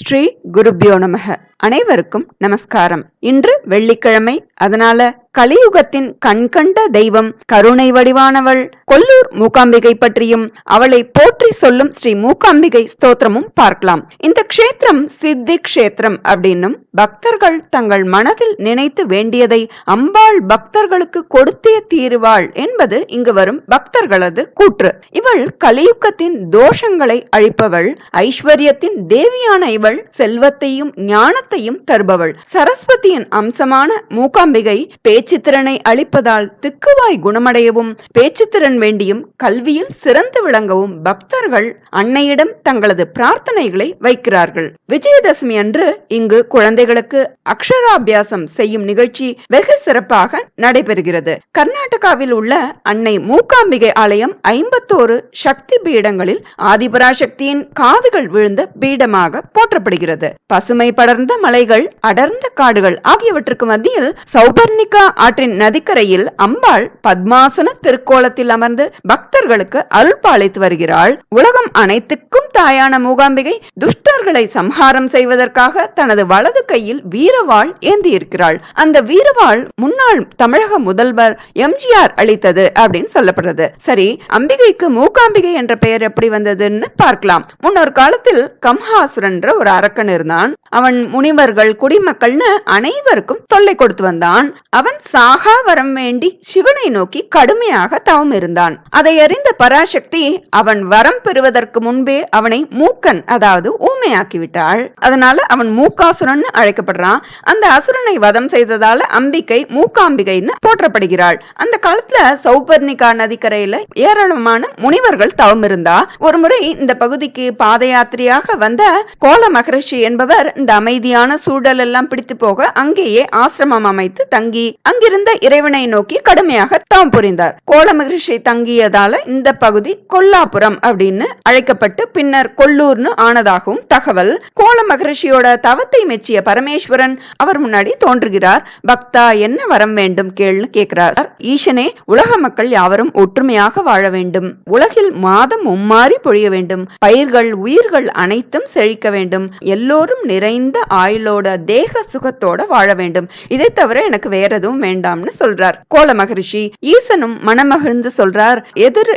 ஸ்ரீ குருபியோ நமக. அனைவருக்கும் நமஸ்காரம். இன்று வெள்ளிக்கிழமை அதனால கலியுகத்தின் கண்கண்ட தெய்வம் கருணை வடிவானவள். கொல்லூர் மூகாம்பிகை பற்றியும் அவளை போற்றி சொல்லும் ஸ்ரீ மூகாம்பிகை ஸ்தோத்திரமும் பார்க்கலாம். இந்த க்ஷேத்திரம் சித்தி க்ஷேத்திரம் அப்படின்னும் பக்தர்கள் தங்கள் மனதில் நினைத்து வேண்டியதை அம்பாள் பக்தர்களுக்கு கொடுத்தே தீருவாள் என்பது இங்கு வரும் பக்தர்களது கூற்று. இவள் கலியுகத்தின் தோஷங்களை அழிப்பவள் ஐஸ்வர்யத்தின் தேவியான இவள் செல்வத்தையும் ஞானத்தையும் தருபவள். சரஸ்வதியின் அம்சமான மூகாம்பிகை பே பேச்சுத்திறனை அளிப்பதால் திக்குவாய் குணமடையவும் பேச்சுத்திறன் வேண்டியும் கல்வியில் சிறந்து விளங்கவும் பக்தர்கள் அன்னையிடம் தங்களது பிரார்த்தனைகளை வைக்கிறார்கள். விஜயதசமி அன்று இங்கு குழந்தைகளுக்கு அக்ஷராபியாசம் செய்யும் நிகழ்ச்சி வெகு சிறப்பாக நடைபெறுகிறது. கர்நாடகாவில் உள்ள அன்னை மூகாம்பிகை ஆலயம் ஐம்பத்தோரு சக்தி பீடங்களில் ஆதிபராசக்தியின் காதுகள் விழுந்த பீடமாக போற்றப்படுகிறது. பசுமை படர்ந்த மலைகள் அடர்ந்த காடுகள் ஆகியவற்றுக்கு மத்தியில் சௌபர்ணிகா ஆற்றின் நதிக்கரையில் அம்பாள் பத்மாசன திருக்கோலத்தில் அமர்ந்து பக்தர்களுக்கு அருள் பாலித்து வருகிறாள். உலகம் அனைத்துக்கும் தாயான மூகாம்பிகை துஷ்டர்களை சம்ஹாரம் செய்வதற்காக தனது வலது கையில் வீரவாள் ஏந்தியிருக்கிறாள். அந்த வீரவாள் முன்னாள் தமிழக முதல்வர் எம்ஜிஆர் அளித்தது அப்படின்னு சொல்லப்படுறது. சரி அம்பிகைக்கு மூகாம்பிகை என்ற பெயர் எப்படி வந்ததுன்னு பார்க்கலாம். முன்னொரு காலத்தில் கம்ஹாசுரன்ற ஒரு அரக்கன் இருந்தான். அவன் முனிவர்கள் குடிமக்கள்னு அனைவருக்கும் தொல்லை கொடுத்து வந்தான். அவன் சாகா வரம் வேண்டி சிவனை நோக்கி கடுமையாக தவம் இருந்தான். அதை அறிந்த பராசக்தி அவன் வரம் பெறுவதற்கு முன்பே அவனை மூக்கன் அதாவது ஊமையாக்கி விட்டாள் அதனால அவன் மூக்காசுரன் அழைக்கப்படுறான். அந்த அசுரனை வதம் செய்ததால அம்பிகை மூக்காம்பிகைன்னு போற்றப்படுகிறாள். அந்த காலத்துல சௌபர்ணிகா நதிக்கரையில ஏராளமான முனிவர்கள் தவம் இருந்தா. ஒருமுறை இந்த பகுதிக்கு பாத யாத்திரையாக வந்த கோல மகரிஷி என்பவர் இந்த அமைதியான சூழல் எல்லாம் பிடித்து போக அங்கேயே ஆசிரமம் அமைத்து தங்கி அங்கிருந்த இறைவனை நோக்கி கடுமையாக தாம் புரிந்தார். கோல மகிழ்ச்சி தங்கியதால இந்த பகுதி கொல்லாபுரம் அப்படின்னு அழைக்கப்பட்டு பின்னர் கொல்லூர்னு ஆனதாகவும் தகவல். கோல மகிழ்ச்சியோட தவத்தை மெச்சிய பரமேஸ்வரன் அவர் முன்னாடி தோன்றுகிறார். பக்தா என்ன வரம் வேண்டும் கேள்னு கேட்கிறார் ஈசனே உலக மக்கள் யாவரும் ஒற்றுமையாக வாழ வேண்டும். உலகில் மாதம் மும்மாறி பொழிய வேண்டும். பயிர்கள் உயிர்கள் அனைத்தும் செழிக்க வேண்டும். எல்லோரும் நிறைந்த ஆயுளோட தேக சுகத்தோட வாழ வேண்டும். இதை தவிர எனக்கு வேற எதுவும் வேண்டாம்னு சொல்றார். கோல மகரிஷி ஈசனும் மனமகிழ்ந்து சொல்றார் எதிர்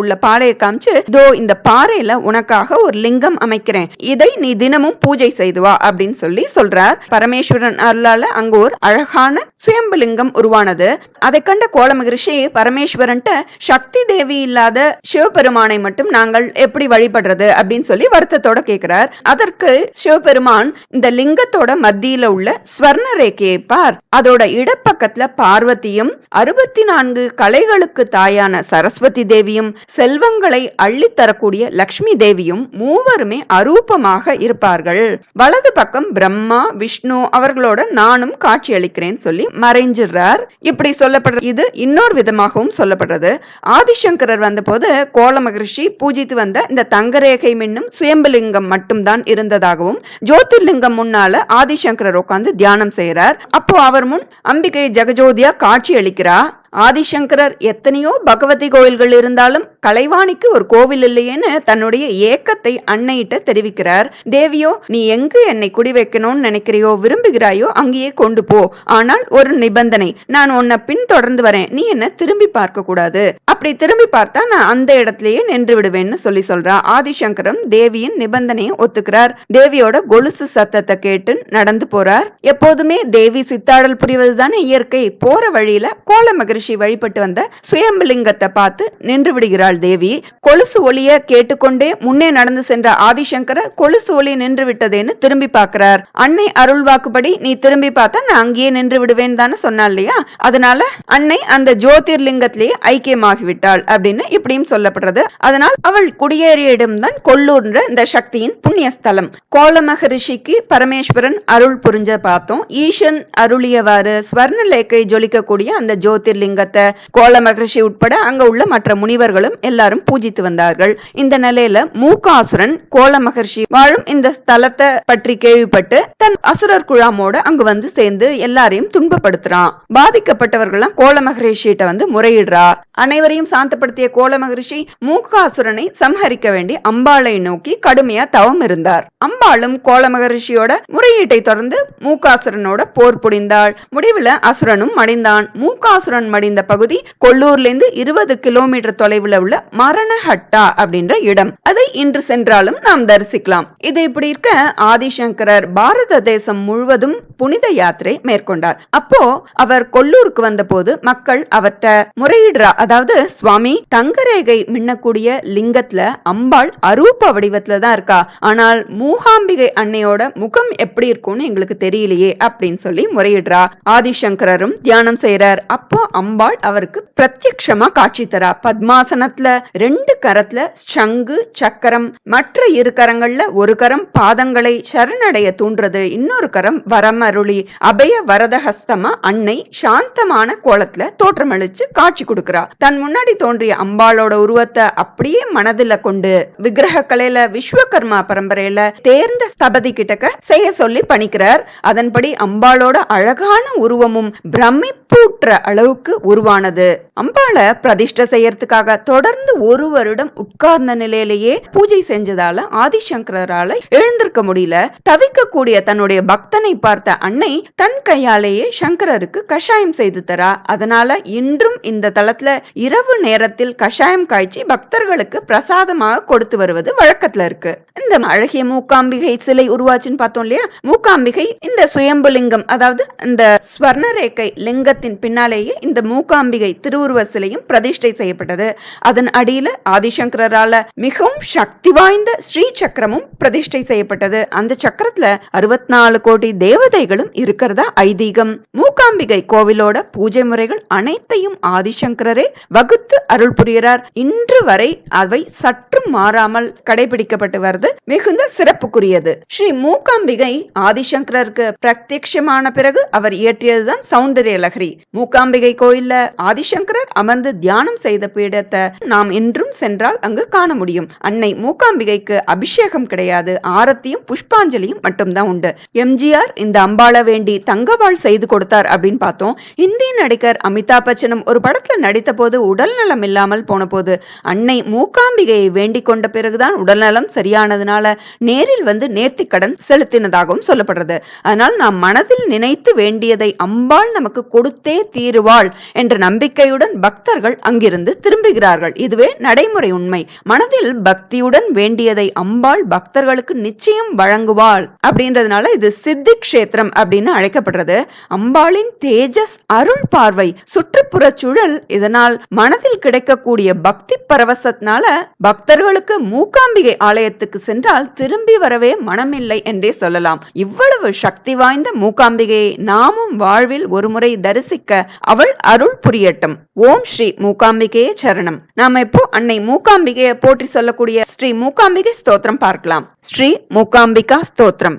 உள்ள பாறையை காமிச்சு இதோ இந்த பாறையில உனக்காக ஒரு லிங்கம் அமைக்கிறேன். இதை நீ தினமும் பூஜை செய்து வா அப்படின்னு சொல்லி சொல்றார். பரமேஸ்வரன் அருளால அங்க ஒரு அழகான சுயம்புலிங்கம் உருவானது. அதை கண்ட கோல மகரிஷி பரமேஸ்வரன்ட்ட சக்தி தேவி இல்லாத சிவபெருமானை மட்டும் நாங்கள் எப்படி வழிபடுறது? அப்படின்னு சொல்லி வருத்தத்தோட கேட்கிறார் அதற்கு சிவபெருமான் இந்த லிங்கத்தோட மத்தியில உள்ள ஸ்வர்ண ரேகையை பார் அதோட இடப்பக்க இடப்பக்கத்துல பார்வதியும் அறுபத்தி நான்கு கலைகளுக்கு தாயான சரஸ்வதி தேவியும் செல்வங்களை அள்ளித்தரக்கூடிய லக்ஷ்மி தேவியும் மூவருமே அரூபமாக இருப்பார்கள். வலது பக்கம் பிரம்மா விஷ்ணு அவர்களோட நானும் காட்சி அளிக்கிறேன் சொல்லி மறைஞ்சிடுறார். இப்படி சொல்லப்படுற இது இன்னொரு விதமாகவும் சொல்லப்படுறது. ஆதிசங்கரர் வந்தபோது கோல மகரிஷி பூஜித்து வந்த இந்த தங்கரேகை மின்னும் சுயம்பலிங்கம் மட்டும்தான் இருந்ததாகவும் ஜோதிர்லிங்கம் முன்னால ஆதிசங்கரர் உட்கார்ந்து தியானம் செய்யறார் அப்போ அவர் முன் அம்பிகை ஜெகஜோதியா காட்சி அளிக்கிறா ஆதிசங்கரர் எத்தனையோ பகவதி கோயில்கள் இருந்தாலும் கலைவாணிக்கு ஒரு கோவில் இல்லையேன்னு தன்னுடைய ஏக்கத்தை அன்னையிட்ட தெரிவிக்கிறார். தேவியோ நீ எங்கு என்னை குடி வைக்கணும்னு நினைக்கிறியோ விரும்புகிறாயோ அங்கேயே கொண்டு போ. ஆனால் ஒரு நிபந்தனை நான் உன்னை பின்தொடர்ந்து வரேன். நீ என்ன திரும்பி பார்க்க கூடாது. அப்படி திரும்பி பார்த்தா நான் அந்த இடத்திலேயே நின்று விடுவேன்னு சொல்லி சொல்றா. ஆதிசங்கரம் தேவியின் நிபந்தனையை ஒத்துக்கிறார். தேவியோட கொலுசு சத்தத்தை கேட்டு நடந்து போறார். எப்போதுமே தேவி சித்தாடல் புரிவதுதானே இயற்கை. போற வழியில கோல மகிழ்ச்சி வழிபட்டு வந்த சுயம்பலிங்கத்தை பார்த்து நின்று விடுகிறாள் தேவி. கொலுசு ஒளிய கேட்டுக்கொண்டே முன்னே நடந்து சென்ற ஆதிசங்கரர் கொலுசு ஒளி நின்று விட்டதேன்னு திரும்பி பார்க்கிறார். அன்னை அருள்வாக்குப்படி நீ திரும்பி பார்த்தா நான் அங்கேயே நின்று விடுவேன் தானே சொன்னா இல்லையா? அதனால அன்னை அந்த ஜோதிர்லிங்கத்திலேயே ஐக்கியமாகிவிட்டாள் அப்படின்னு இப்படியும் சொல்லப்படுறது. அதனால் அவள் குடியேறிய இடம்தான் கொல்லூர்ன்ற இந்த சக்தியின் புண்ணியஸ்தலம். கோல மகரிஷிக்கு பரமேஸ்வரன் அருள் புரிஞ்ச பார்த்தோம். ஈசன் அருளியவாறு ஸ்வர்ண லேக்கை ஜொலிக்கக்கூடிய அந்த ஜோதிர்லிங்கத்தை கோல மகரிஷி உட்பட அங்க உள்ள மற்ற முனிவர்களும் எல்லாரும் பூஜித்து வந்தார்கள். இந்த நிலையில மூகாசுரன் கோல மகர்ஷி வாழும் இந்த ஸ்தலத்தை பற்றி கேள்விப்பட்டு தன் அசுரர் குழாமோட அங்கு வந்து சேர்ந்து எல்லாரையும் துன்பப்படுத்துறான். பாதிக்கப்பட்டவர்கள்லாம் கோல மகரிஷிட்ட வந்து முறையிடுறா. அனைவரையும் சாந்தப்படுத்திய கோல மகரிஷி மூகாசுரனை சம்ஹரிக்க வேண்டி அம்பாளை நோக்கி கடுமையா தவம் இருந்தார். அம்பாளும் கோல மகரிஷியோட முறையீட்டை தொடர்ந்து மூகாசுரனோட போர் புரிந்தாள். முடிவுல அசுரனும் மடிந்தான். மூகாசுரன் மடிந்த பகுதி கொல்லூர்ல இருந்து இருபது கிலோமீட்டர் தொலைவுல உள்ள மரணஹட்டா அப்படின்ற இடம். அதை இன்று சென்றாலும் நாம் தரிசிக்கலாம். இது இப்படி இருக்க ஆதிசங்கரர் பாரத தேசம் முழுவதும் புனித யாத்திரை மேற்கொண்டார். அப்போ அவர் கொல்லூருக்கு வந்தபோது மக்கள் அவர்ட்ட முறையிடுறா. அதாவது சுவாமி தங்கரேகை மின்னக்கூடிய லிங்கத்துல அம்பாள் அரூப வடிவத்துல தான் இருக்கா. ஆனால் மூகாம்பிகை அன்னையோட முகம் எப்படி இருக்கும்னு எங்களுக்கு தெரியலையே அப்படின்னு சொல்லி முறையிடுறா. ஆதிசங்கரரும் தியானம் செய்யறார் அப்போ அம்பாள் அவருக்கு பிரத்யக்ஷமா காட்சி தரா. பத்மாசனத்துல கரத்துல ரெண்டு கரத்துல சங்கு சக்கரம் மற்ற இரு கரங்கள்ல ஒரு கரம் பாதங்களை சரணடைய தூண்டுறது இன்னொரு கரம் வரமருளி அபய வரதஹஸ்தமா அன்னை சாந்தமான கோலத்துல தோற்றமளிச்சு காட்சி கொடுக்கிறா. தன் முன்னாடி தோன்றிய அம்பாளோட உருவத்தை அப்படியே மனதில கொண்டு விக்கிரக கலையில விஸ்வகர்மா பரம்பரையில தேர்ந்த ஸ்தபதி கிட்டக்க செய்ய சொல்லி பணிக்கிறார். அதன்படி அம்பாளோட அழகான உருவமும் பிரமிப்பூற்ற அளவுக்கு உருவானது. அம்பாளை பிரதிஷ்ட செய்யறதுக்காக தொடர்ந்து ஒரு வருடம் உட்கார்ந்த நிலையிலேயே பூஜை செஞ்சதால ஆதிசங்கரால எழுந்திருக்க முடியல. தவிக்கக்கூடிய தன்னுடைய பக்தனை பார்த்த அன்னை தன் கையாலேயே சங்கரருக்கு கஷாயம் செய்து தரா. அதனால இன்றும் இந்த தளத்துல இரவு நேரத்தில் கஷாயம் காய்ச்சி பக்தர்களுக்கு பிரசாதமாக கொடுத்து வருவது வழக்கத்துல இருக்கு. இந்த அழகிய மூக்காம்பிகை சிலை உருவாச்சுன்னு பார்த்தோம் இல்லையா? மூக்காம்பிகை இந்த சுயம்பு லிங்கம் அதாவது இந்த ஸ்வர்ணரேகை லிங்கத்தின் பின்னாலேயே இந்த மூக்காம்பிகை திருவுருவ சிலையும் பிரதிஷ்டை செய்யப்பட்டது. அது அதன் அடியில ஆதிசங்கரால மிகவும் சக்தி வாய்ந்த ஸ்ரீ சக்கரமும் பிரதிஷ்டை செய்யப்பட்டது. அந்த சக்கரத்துல அறுபத்தி நாலு கோடி தேவதைகளும் இருக்கிறதா ஐதீகம். மூகாம்பிகை கோவிலோட பூஜை முறைகள் அனைத்தையும் ஆதிசங்கரரே வகுத்து அருள் புரிகிறார். இன்று வரை அவை சற்றும் மாறாமல் கடைபிடிக்கப்பட்டு வருது. மிகுந்த சிறப்புக்குரியது. ஸ்ரீ மூகாம்பிகை ஆதிசங்கரருக்கு பிரத்யட்சமான பிறகு அவர் இயற்றியதுதான் சௌந்தரிய லகரி மூகாம்பிகை கோயில்ல ஆதிசங்கரர் அமர்ந்து தியானம் செய்த பீடத்தை நாம் என்றும் சென்றால் அங்கு காண முடியும். அன்னை மூகாம்பிகைக்கு அபிஷேகம் கிடையாது. ஆரத்தியும் புஷ்பாஞ்சலியும் மட்டும்தான் உண்டு. எம்ஜிஆர் இந்த அம்பாள வேண்டி தங்கவாள் செய்து கொடுத்தார் அப்படின்னு பார்த்தோம். இந்திய நடிகர் அமிதாப் பச்சனும் ஒரு படத்துல நடித்த போது உடல் நலம் இல்லாமல் போன போது அன்னை மூகாம்பிகையை வேண்டிக் கொண்ட பிறகுதான் உடல்நலம் சரியானதுனால நேரில் வந்து நேர்த்திக்கடன் செலுத்தினதாகவும் சொல்லப்படுறது. அதனால் நாம் மனதில் நினைத்து வேண்டியதை அம்பாள் நமக்கு கொடுத்தே தீருவாள் என்ற நம்பிக்கையுடன் பக்தர்கள் அங்கிருந்து திரும்புகிறார்கள். இதுவே நடைமுறை உண்மை. மனதில் பக்தியுடன் வேண்டியதை அம்பாள் பக்தர்களுக்கு நிச்சயம் வழங்குவாள் அப்படின்றதுனால இது சித்தி கஷேத்திரம் அப்படின்னு அழைக்கப்படுறது. அம்பாளின் தேஜஸ் அருள் பார்வை சுற்றுப்புற சூழல் இதனால் மனதில் கிடைக்கக்கூடிய பக்தி பரவசத்தினால பக்தர்களுக்கு மூகாம்பிகை ஆலயத்துக்கு சென்றால் திரும்பி வரவே மனமில்லை என்றே சொல்லலாம். இவ்வளவு சக்தி வாய்ந்த மூகாம்பிகையை நாமும் வாழ்வில் ஒருமுறை தரிசிக்க அவள் அருள் புரியட்டும். ஓம் ஸ்ரீ மூகாம்பிகையே சரணம். நாம இப்போ அன்னை மூகாம்பிகையை போற்றி சொல்லக்கூடிய ஸ்ரீ மூகாம்பிகை ஸ்தோத்திரம் பார்க்கலாம். ஸ்ரீ மூகாம்பிகா ஸ்தோத்திரம்.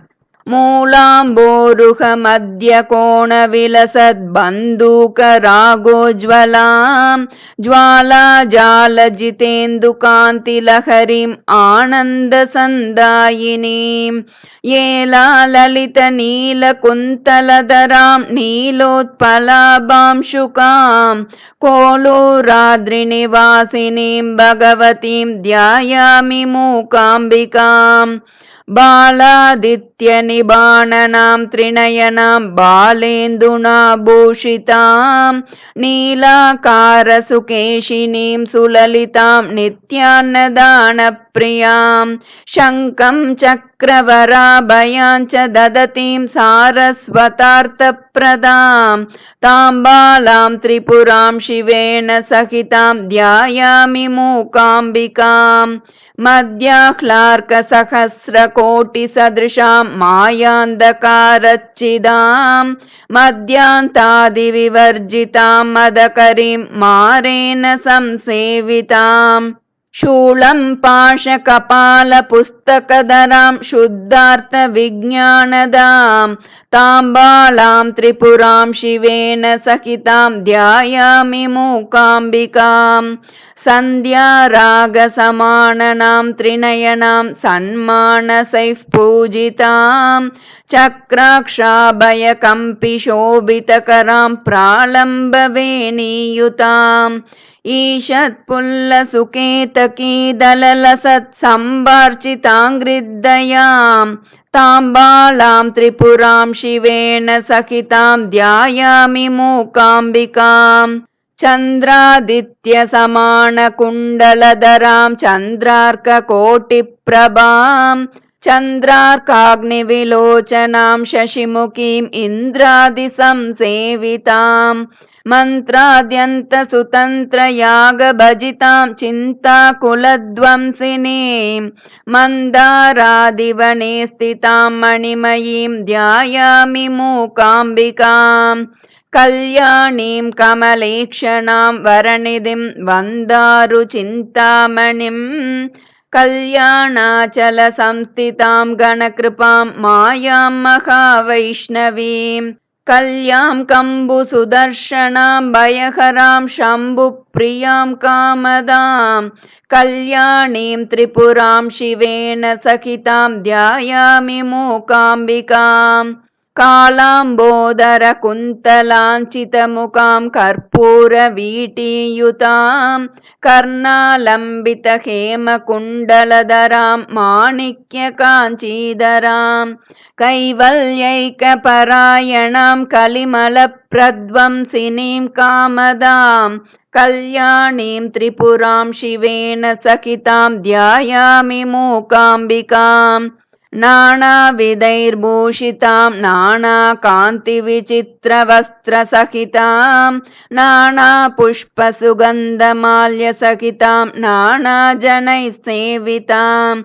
मूलाम्बोरुहमद्य कोणविलसद्बन्दूकरागोज्ज्वलाम् ज्वालाजालजितेन्दुकान्तिलहरीम् आनन्दसन्दायिनीम् येलाललितनीलकुन्तलधराम् नीलोत्पलाभांशुकाम् कोलूराद्रिनिवासिनीम् भगवतीम् ध्यायामि मूकाम्बिकाम् बालादित्यनिबाणनां त्रिनयनां बालेन्दुना भूषितां नीलाकारसुकेशिनीं सुललितां नित्यान्नदानप्रियां शङ्खं चक्रवराभयां च ददतीं सारस्वतार्थप्रदां ताम्बालां त्रिपुरां शिवेन सहितां ध्यायामि मूकाम्बिकाम् मध्याह्लार्कसहस्रकोटिसदृशां मायान्धकारच्चिदां मध्यान्तादिविवर्जितां मदकरीं मारेण संसेविताम् शूलं पाशकपालपुस्तकधरां शुद्धार्थविज्ञानदां ताम्बालां त्रिपुरां शिवेन सहितां ध्यायामि मूकाम्बिकां सन्ध्यारागसमाननां त्रिनयनां सन्मानसैः पूजितां चक्राक्षाभयकम्पिशोभितकरां प्रालम्बवेणीयुताम् ईषत्पुल्लसुकेतकीदललसत्सम्भार्चिताङ्घ्रिद्दयाम् ताम्बालां त्रिपुरां शिवेन सहितां ध्यायामि मूकाम्बिकाम् चन्द्रादित्यसमानकुण्डलधरां चन्द्रार्ककोटिप्रभाम् चन्द्रार्काग्निविलोचनां शशिमुखीम् इन्द्रादिसंसेविताम् मन्त्राद्यन्तसुतन्त्रयागभजितां चिन्ताकुलध्वंसिनीं मन्दारादिवने स्थितां मणिमयीं ध्यायामि मूकाम्बिकाम् कल्याणीं कमलेक्षणां वरनिधिं वन्दारुचिन्तामणिम् कल्याणाचलसंस्थितां गणकृपां मायां महावैष्णवीम् कल्यां कम्बुसुदर्शनां भयहरां शम्भुप्रियां कामदां कल्याणीं त्रिपुरां शिवेन सहितां ध्यायामि मूकाम्बिकाम् कालाम्बोदरकुन्तलाञ्चितमुखां कर्पूरवीटीयुतां कर्णालम्बितहेमकुण्डलधरां माणिक्यकाञ्चीधरां कैवल्यैकपरायणां कलिमलप्रध्वंसिनीं कामदां कल्याणीं त्रिपुरां शिवेन सहितां ध्यायामि मूकाम्बिकाम् नानाविधैर्भूषितां नानाकान्तिविचित्रवस्त्रसहितां नानापुष्पसुगन्धमाल्यसहितां नानाजनैः सेवितां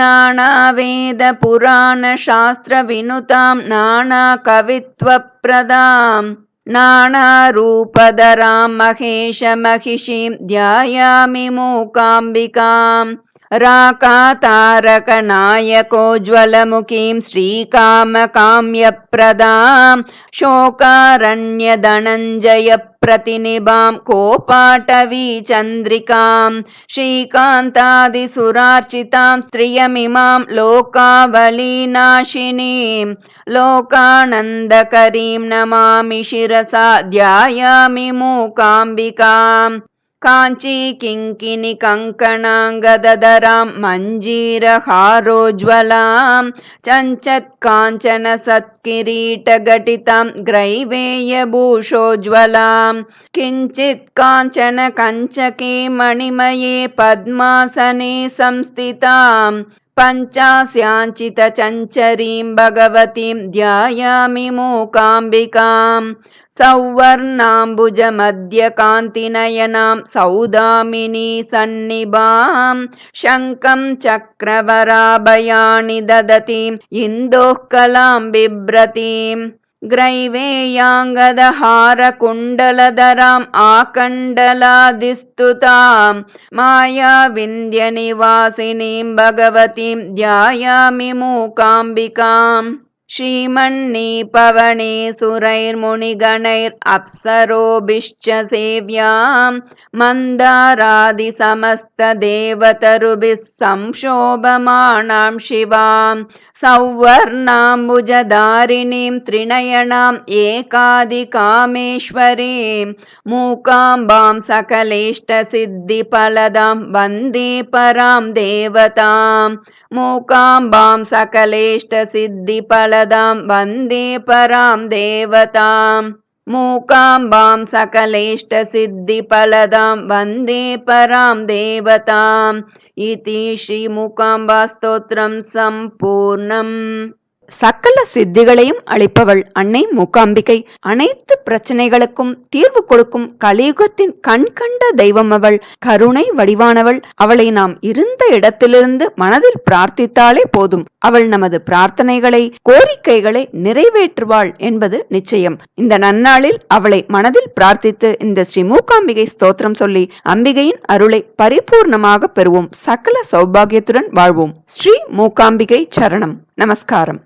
नानावेदपुराणशास्त्रविनुतां नानाकवित्वप्रदाम् नानारूपधरां महेशमहिषीं ध्यायामि मूकाम्बिकाम् राकातारकनायकोज्ज्वलमुखीं श्रीकामकाम्यप्रदां शोकारण्यधनञ्जयप्रतिनिभां कोपाटवीचन्द्रिकां श्रीकान्तादिसुरार्चितां स्त्रियमिमां लोकावलीनाशिनीं लोकानन्दकरीं नमामि शिरसा ध्यायामि मूकाम्बिकाम् काञ्ची किङ्किनि कङ्कणाङ्गदधरां मञ्जीरहारोज्ज्वलां चञ्चत्काञ्चन सत्किरीटघटितां ग्रैवेयभूषोज्ज्वलां किञ्चित् काञ्चन कञ्चके मणिमये पद्मासने संस्थितां पञ्चास्याञ्चितचञ्चरीं भगवतीं ध्यायामि मूकाम्बिकाम् सौवर्णाम्बुजमध्यकान्तिनयनां सौदामिनी सन्निभां शङ्खं चक्रवराभयाणि ददतीम् इन्दोः कलां बिभ्रतीम् ग्रैवेयाङ्गदहारकुण्डलधराम् आकण्डलादिस्तुतां मायाविन्द्यनिवासिनीं भगवतीं ध्यायामि मूकाम्बिकाम्। श्रीमन्नीपवने सुरैर्मुनिगणैरप्सरोभिश्च सेव्यां मन्दारादिसमस्तदेवतरुभिः संशोभमाणां शिवां सौवर्णाम्बुजधारिणीं त्रिनयनाम् एकादिकामेश्वरीं मूकाम्बां सकलेष्टसिद्धिफलदां वन्दे परां देवताम् मूकाम्बां सकलेष्टसिद्धिफलदां वन्दे परां देवताम् मूकाम्बां सकलेष्टसिद्धिफलदां वन्दे परां देवताम् इति श्रीमूकाम्बास्तोत्रं सम्पूर्णम् சகல சித்திகளையும் அளிப்பவள் அன்னை மூகாம்பிகை அனைத்து பிரச்சனைகளுக்கும் தீர்வு கொடுக்கும் கலியுகத்தின் கண் கண்ட தெய்வம் அவள். கருணை வடிவானவள். அவளை நாம் இருந்த இடத்திலிருந்து மனதில் பிரார்த்தித்தாலே போதும். அவள் நமது பிரார்த்தனைகளை கோரிக்கைகளை நிறைவேற்றுவாள் என்பது நிச்சயம். இந்த நன்னாளில் அவளை மனதில் பிரார்த்தித்து இந்த ஸ்ரீ மூகாம்பிகை ஸ்தோத்திரம் சொல்லி அம்பிகையின் அருளை பரிபூர்ணமாக பெறுவோம். சகல சௌபாகியத்துடன் வாழ்வோம். ஸ்ரீ மூகாம்பிகை சரணம். நமஸ்காரம்.